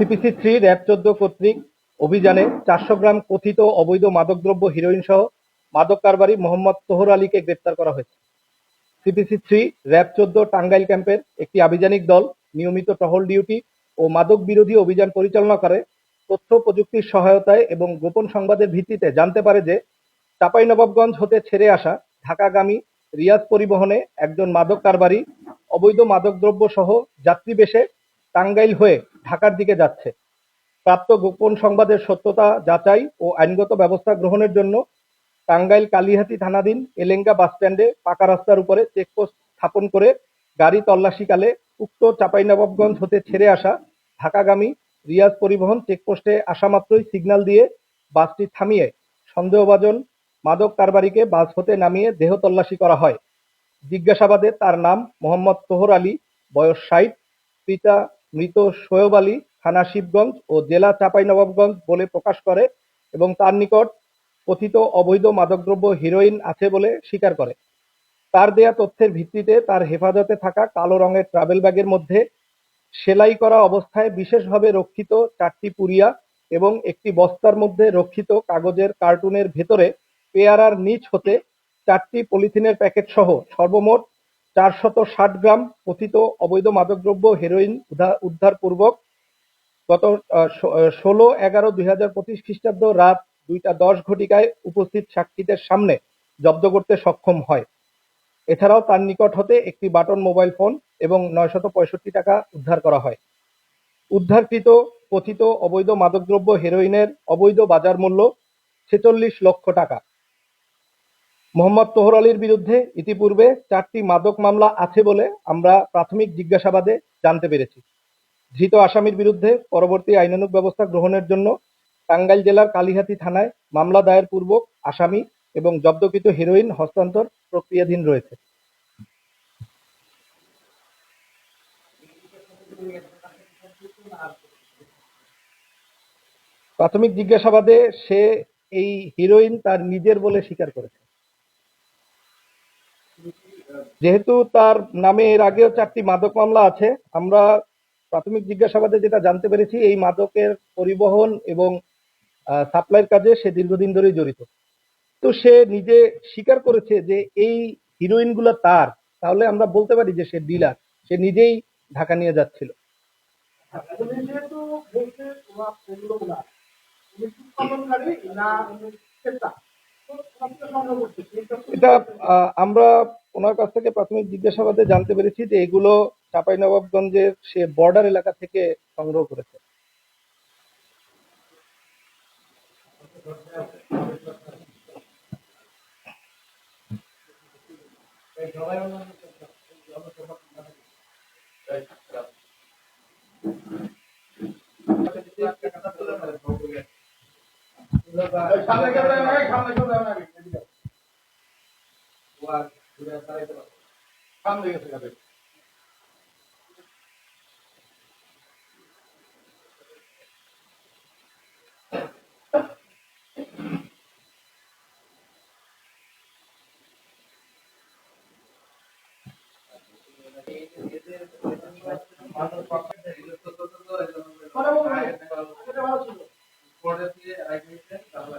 CPC three RAB চোদ্দ কর্তৃক অভিযানে চারশো গ্রাম কথিত অবৈধ মাদকদ্রব্য হিরোইন সহ মাদক কারবারি মোহাম্মদ তোহর আলীকে গ্রেপ্তার করা হয়েছে। সিপিসি থ্রি র্যাব চোদ্দ টাঙ্গাইল ক্যাম্পের একটি আভিযানিক দল নিয়মিত টহল ডিউটি ও মাদক বিরোধী অভিযান পরিচালনা করে, তথ্য প্রযুক্তির সহায়তায় এবং গোপন সংবাদের ভিত্তিতে জানতে পারে যে চাঁপাইনবাবগঞ্জ হতে ছেড়ে আসা ঢাকাগামী রিয়াজ পরিবহনে একজন মাদক কারবারি, অবৈধ মাদকদ্রব্য সহ যাত্রী বেশে টাঙ্গাইল হয়ে ঢাকার দিকে যাচ্ছে। প্রাপ্ত গোপন সংবাদের সত্যতা যাচাই ও আইনগত ব্যবস্থা গ্রহণের জন্য টাঙ্গাইল কালিহাতি থানাধীন এলেঙ্গা বাসস্ট্যান্ডে পাকা রাস্তার উপরে চেকপোস্ট স্থাপন করে গাড়ি তল্লাশিকালে উক্ত চাঁপাইনবাবগঞ্জ হতে ছেড়ে আসা ঢাকাগামী রিয়াজ পরিবহন চেকপোস্টে আসা মাত্রই সিগন্যাল দিয়ে বাসটি থামিয়ে সন্দেহভাজন মাদক কারবারিকে বাস হতে নামিয়ে দেহ তল্লাশি করা হয়। জিজ্ঞাসাবাদে তার নাম মোহাম্মদ তোহর আলী, বয়স ষাট, পিতা মৃত শোয়েব আলী থানা শিবগঞ্জ ও জেলা চাঁপাইনবাবগঞ্জ বলে প্রকাশ করে এবং তার নিকট কথিত অবৈধ মাদকদ্রব্য হিরোইন আছে বলে স্বীকার করে। তার দেয়া তথ্যের ভিত্তিতে তার হেফাজতে থাকা কালো রঙের ট্রাভেল ব্যাগের মধ্যে সেলাই করা অবস্থায় বিশেষভাবে রক্ষিত চারটি পুরিয়া এবং একটি বস্তার মধ্যে রক্ষিত কাগজের কার্টুনের ভেতরে পেয়ারার নিচ হতে চারটি পলিথিনের প্যাকেট সহ সর্বমোট চারশত ষাট গ্রাম কথিত অবৈধ মাদকদ্রব্য হেরোইন উদ্ধার উদ্ধারপূর্বক গত ষোলো এগারো দুই হাজার পঁচিশ খ্রিস্টাব্দ রাত দুইটা দশ ঘটিকায় উপস্থিত সাক্ষীদের সামনে জব্দ করতে সক্ষম হয়। এছাড়াও তার নিকট হতে একটি বাটন মোবাইল ফোন এবং নয়শত পঁয়ষট্টি টাকা উদ্ধার করা হয়। উদ্ধারকৃত কথিত অবৈধ মাদকদ্রব্য হেরোইনের অবৈধ বাজার মূল্য ছেচল্লিশ লক্ষ টাকা। মোহাম্মদ তোহর আলীর বিরুদ্ধে ইতিপূর্বে চারটি মাদক মামলা আছে বলে আমরা প্রাথমিক জিজ্ঞাসাবাদে জানতে পেরেছি। ধৃত আসামির বিরুদ্ধে পরবর্তী আইনানুগ ব্যবস্থা গ্রহণের জন্য টাঙ্গাইল জেলার কালিহাতী থানায় মামলা দায়ের পূর্বক আসামি এবং জব্দকৃত হেরোইন হস্তান্তর প্রক্রিয়াধীন রয়েছে। প্রাথমিক জিজ্ঞাসাবাদে সে এই হিরোইন তার নিজের বলে স্বীকার করেছে। যেহেতু তার নামে এর আগেও চারটি মাদক মামলা আছে, আমরা প্রাথমিক জিজ্ঞাসাবাদে যেটা জানতে পেরেছি, এই মাদকের পরিবহন এবং সাপ্লাইয়ের কাজে সে দীর্ঘদিন ধরেই জড়িত। তো সে নিজে স্বীকার করেছে যে এই হিরোইনগুলো তার। তাহলে আমরা বলতে পারি যে সে ডিলার। সে নিজেই ঢাকা নিয়ে যাচ্ছিল। এটা আমরা ওনার কাছ থেকে প্রাথমিক জিজ্ঞাসাবাদে জানতে পেরেছি যে এগুলো চাঁপাইনবাবগঞ্জের সে বর্ডার এলাকা থেকে সংগ্রহ করেছে। সামনে ক্যামেরা নাই সামনে ক্যামেরা নাই এদিকে সামনে গেছে গাড়ি। কথা বলুন ভাই। এটা ভালো ছিল। বলতে পারব না।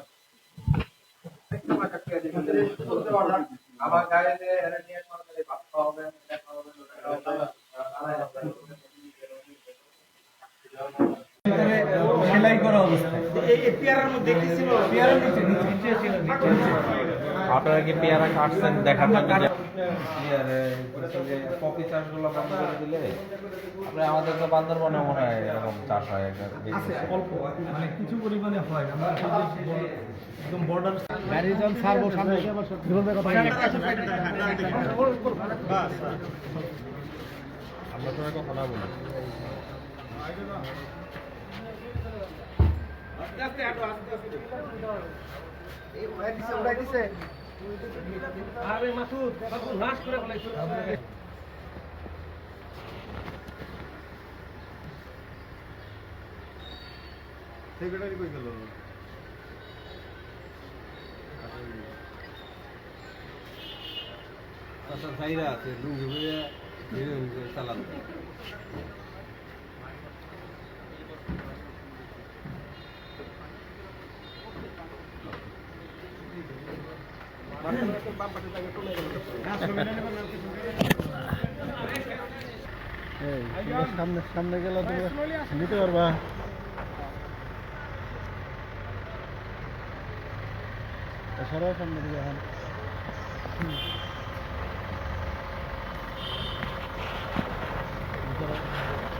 আমার গাড়িতে এনে নিয়ে সরকারি ভাত খাওয়াবেন এটা খাওয়াবেন ওটা সেলাই করা অবস্থায় আপনারা কি পেয়ারা কাটছেন? দেখার জন্য কপি চাষগুলো বন্ধ করে দিলে? আপনি আমাদের তো বান্দরবনে মনে হয় এরকম চাষ হয় আছে অল্প মানে কিছু পরিমাণে হয়। আমরা এই যে বড়- একদম বর্ডার গাড়ি যখন ছাড়বো সামনে আমরা তো একটা কথা বলি আরে মাসুদ মাসুদ, নাশ করে ফেলাইছো সেক্রেটারি কই গেল? আচ্ছা ভাইরা আছে, লুঙ্গি ধীরে চালান। সামনে সামনে গেলে তুমি। নিতে পারবা? সরাও সামনে দিকে এখন। Thank you.